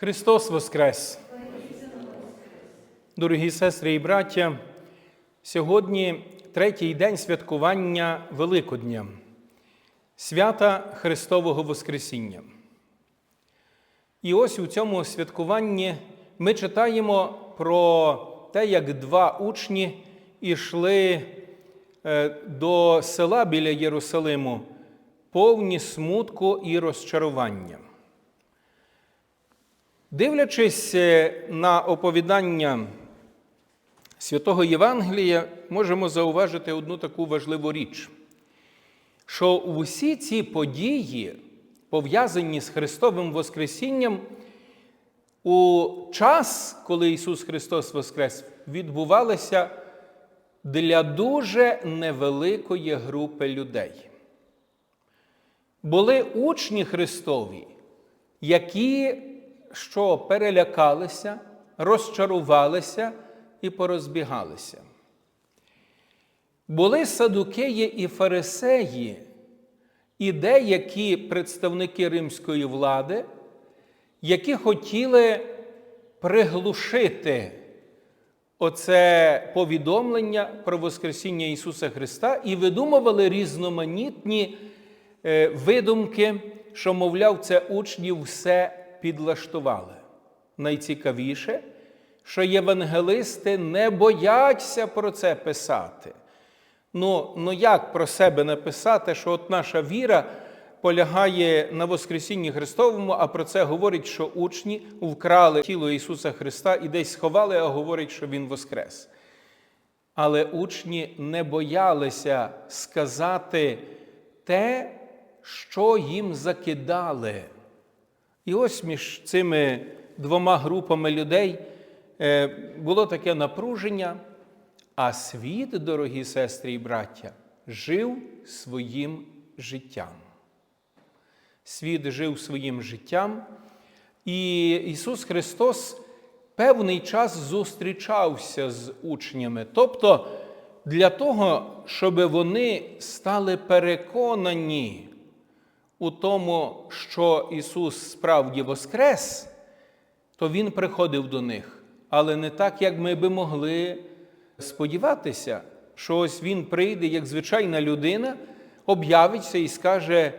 Христос Воскрес! Дорогі сестри і браття, сьогодні третій день святкування Великодня, свята Христового Воскресіння. І ось у цьому святкуванні ми читаємо про те, як два учні йшли е, до села біля Єрусалиму, повні смутку і розчарування. Дивлячись е, на оповідання святого Євангелія, можемо зауважити одну таку важливу річ, що усі ці події, пов'язані з Христовим Воскресінням, у час, коли Ісус Христос Воскрес, відбувалися для дуже невеликої групи людей. Були учні Христові, які що перелякалися, розчарувалися і порозбігалися. Були садукеї і фарисеї, і деякі представники римської влади, які хотіли приглушити оце повідомлення про Воскресіння Ісуса Христа і видумували різноманітні е, видумки, що, мовляв, це учнів все підлаштували. Найцікавіше, що євангелисти не бояться про це писати. Ну, ну як про себе написати, що от наша віра полягає на Воскресінні Христовому, а про це говорить, що учні вкрали тіло Ісуса Христа і десь сховали, а говорять, що Він Воскрес. Але учні не боялися сказати те, що їм закидали. І ось між цими двома групами людей е, було таке напруження, а світ, дорогі сестри і браття, жив своїм життям. Світ жив своїм життям, і Ісус Христос певний час зустрічався з учнями. Тобто для того, щоб вони стали переконані у тому, що Ісус справді воскрес, то Він приходив до них. Але не так, як ми би могли сподіватися, що ось Він прийде, як звичайна людина, об'явиться і скаже: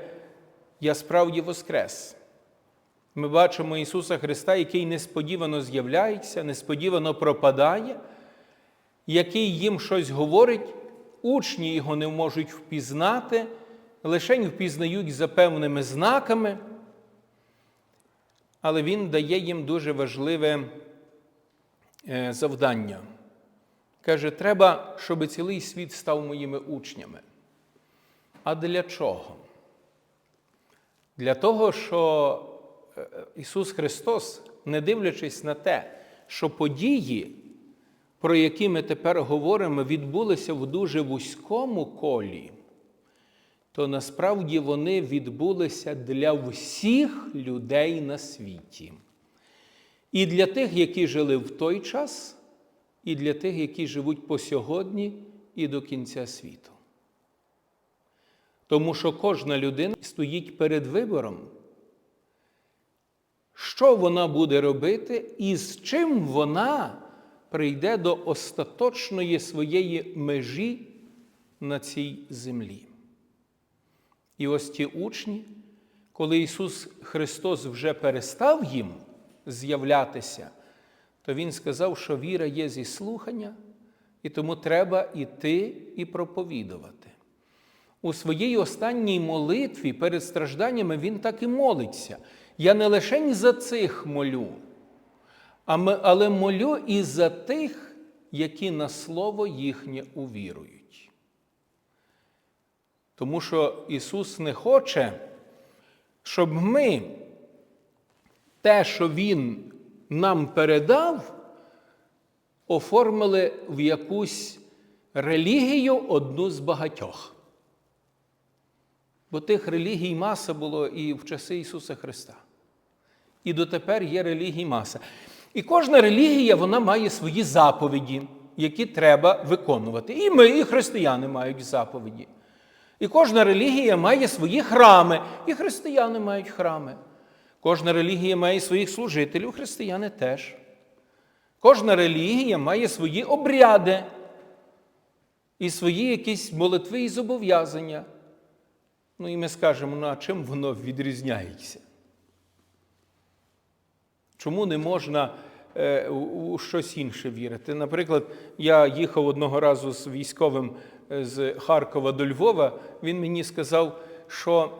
Я справді воскрес. Ми бачимо Ісуса Христа, який несподівано з'являється, несподівано пропадає, який їм щось говорить, учні його не можуть впізнати лише впізнають за певними знаками, але він дає їм дуже важливе е, завдання. Каже, треба, щоб цілий світ став моїми учнями. А для чого? Для того, що е, Ісус Христос, не дивлячись на те, що події, про які ми тепер говоримо, відбулися в дуже вузькому колі то насправді вони відбулися для всіх людей на світі. І для тих, які жили в той час, і для тих, які живуть по сьогодні і до кінця світу. Тому що кожна людина стоїть перед вибором, що вона буде робити і з чим вона прийде до остаточної своєї межі на цій землі. І ось ті учні, коли Ісус Христос вже перестав їм з'являтися, то Він сказав, що віра є зі слухання, і тому треба йти і проповідувати. У своїй останній молитві перед стражданнями Він так і молиться. Я не лише за цих молю, але молю і за тих, які на слово їхнє увірують. Тому що Ісус не хоче, щоб ми те, що Він нам передав, оформили в якусь релігію одну з багатьох. Бо тих релігій маса було і в часи Ісуса Христа. І дотепер є релігій маса. І кожна релігія вона має свої заповіді, які треба виконувати. І ми, і християни мають заповіді. І кожна релігія має свої храми, і християни мають храми. Кожна релігія має своїх служителів, християни теж. Кожна релігія має свої обряди і свої якісь молитви і зобов'язання. Ну і ми скажемо, ну а чим воно відрізняється? Чому не можна у, у щось інше вірити? Наприклад, я їхав одного разу з військовим е, з Харкова до Львова, він мені сказав, що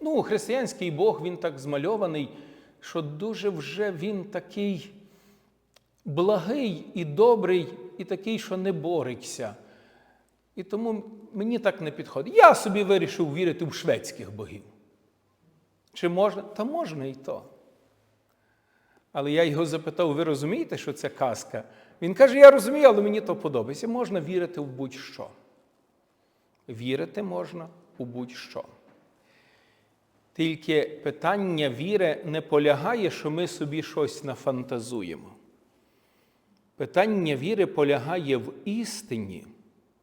ну, християнський Бог він так змальований, що дуже вже він такий благий і добрий, і такий, що не бореться. І тому мені так не підходить. Я собі вирішив вірити в шведських богів. Чи можна? Та можна і то. Але я його запитав: ви розумієте, що це казка? Він каже: Я розумію, але мені то подобається. Можна вірити в будь-що. Вірити можна у будь-що. Тільки питання віри не полягає, що ми собі щось нафантазуємо. Питання віри полягає в істині,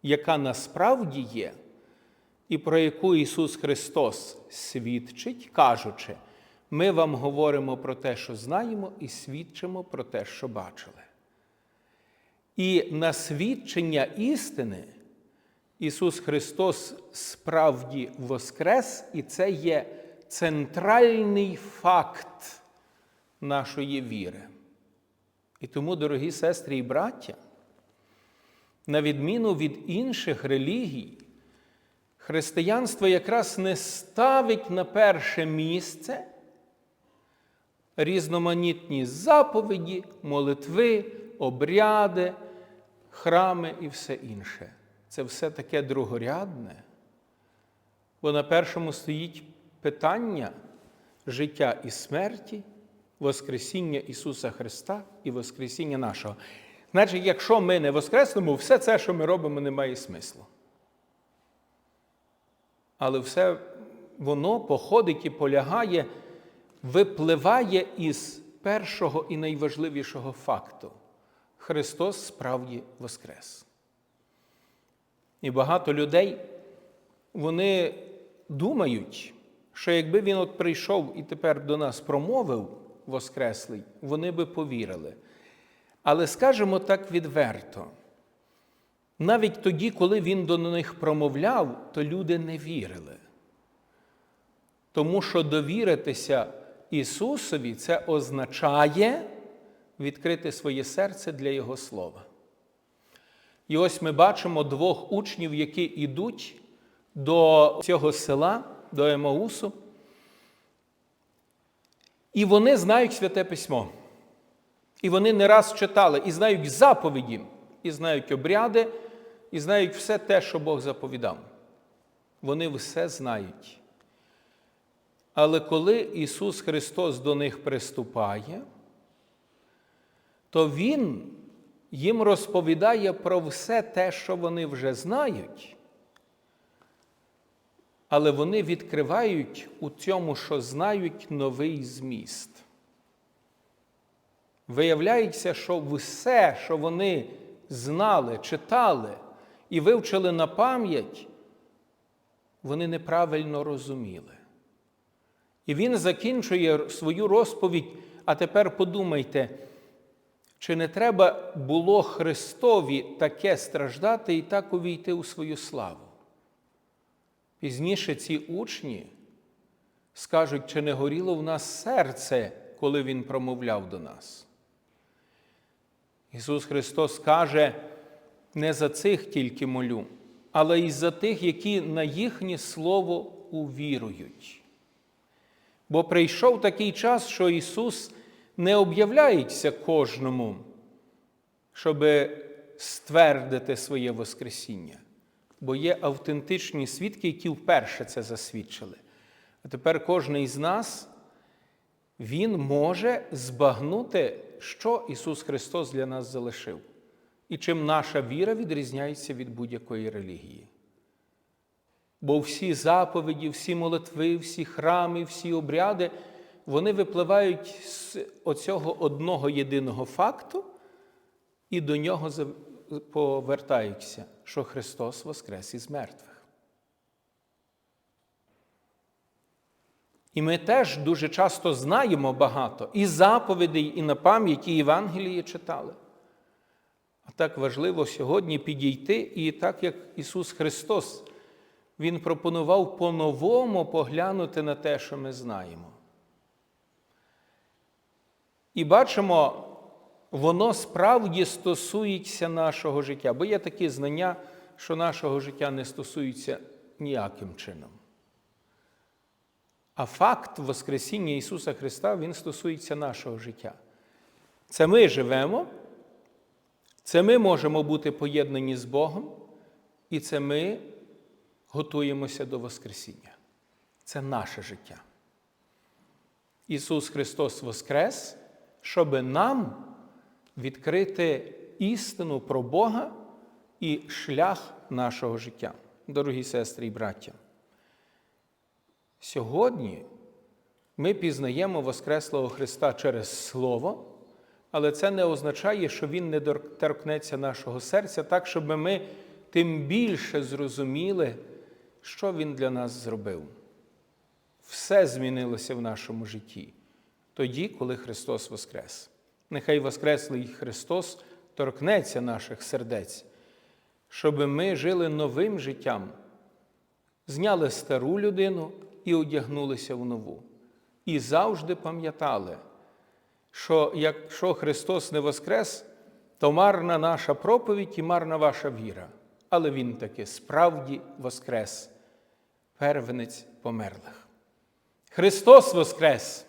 яка насправді є, і про яку Ісус Христос свідчить, кажучи, ми вам говоримо про те, що знаємо, і свідчимо про те, що бачили. І на свідчення істини Ісус Христос справді воскрес, і це є центральний факт нашої віри. І тому, дорогі сестри і браття, на відміну від інших релігій, християнство якраз не ставить на перше місце різноманітні заповіді, молитви, обряди, храми і все інше. Це все таке другорядне, бо на першому стоїть питання життя і смерті, Воскресіння Ісуса Христа і Воскресіння нашого. Значить, якщо ми не воскреснемо, все це, що ми робимо, не має смислу. Але все воно походить і полягає, випливає із першого і найважливішого факту. Христос справді Воскрес. І багато людей вони думають, що якби він от прийшов і тепер до нас промовив Воскреслий, вони би повірили. Але скажемо так відверто, навіть тоді, коли він до них промовляв, то люди не вірили. Тому що довіритися Ісусові це означає відкрити своє серце для Його Слова. І ось ми бачимо двох учнів, які йдуть до цього села, до Емаусу, і вони знають святе письмо. І вони не раз читали, і знають заповіді, і знають обряди, і знають все те, що Бог заповідав. Вони все знають. Але коли Ісус Христос до них приступає, то Він їм розповідає про все те, що вони вже знають, але вони відкривають у цьому, що знають новий зміст. Виявляється, що все, що вони знали, читали і вивчили на пам'ять, вони неправильно розуміли. І він закінчує свою розповідь, а тепер подумайте, чи не треба було Христові таке страждати і так увійти у свою славу? Пізніше ці учні скажуть, чи не горіло в нас серце, коли Він промовляв до нас. Ісус Христос каже, не за цих тільки молю, але й за тих, які на їхнє Слово увірують. Бо прийшов такий час, що Ісус не об'являється кожному, щоб ствердити своє Воскресіння. Бо є автентичні свідки, які вперше це засвідчили. А тепер кожен із нас, Він може збагнути, що Ісус Христос для нас залишив, і чим наша віра відрізняється від будь-якої релігії. Бо всі заповіді, всі молитви, всі храми, всі обряди, вони випливають з оцього одного єдиного факту і до нього повертаються, що Христос воскрес із мертвих. І ми теж дуже часто знаємо багато і заповідей, і на пам'ять, і Євангелії читали. А так важливо сьогодні підійти, і так як Ісус Христос, Він пропонував по-новому поглянути на те, що ми знаємо. І бачимо, воно справді стосується нашого життя, бо є такі знання, що нашого життя не стосуються ніяким чином. А факт Воскресіння Ісуса Христа, Він стосується нашого життя. Це ми живемо, це ми можемо бути поєднані з Богом, і це ми готуємося до Воскресіння. Це наше життя. Ісус Христос Воскрес, щоб нам відкрити істину про Бога і шлях нашого життя. Дорогі сестри і браття. Сьогодні ми пізнаємо Воскреслого Христа через Слово, але це не означає, що Він не торкнеться нашого серця, так, щоб ми тим більше зрозуміли, що Він для нас зробив. Все змінилося в нашому житті тоді, коли Христос Воскрес. Нехай Воскреслий Христос торкнеться наших сердець, щоб ми жили новим життям, зняли стару людину і одягнулися в нову. І завжди пам'ятали, що якщо Христос не воскрес, то марна наша проповідь і марна ваша віра. Але Він таки справді воскрес, первенець померлих. Христос Воскрес!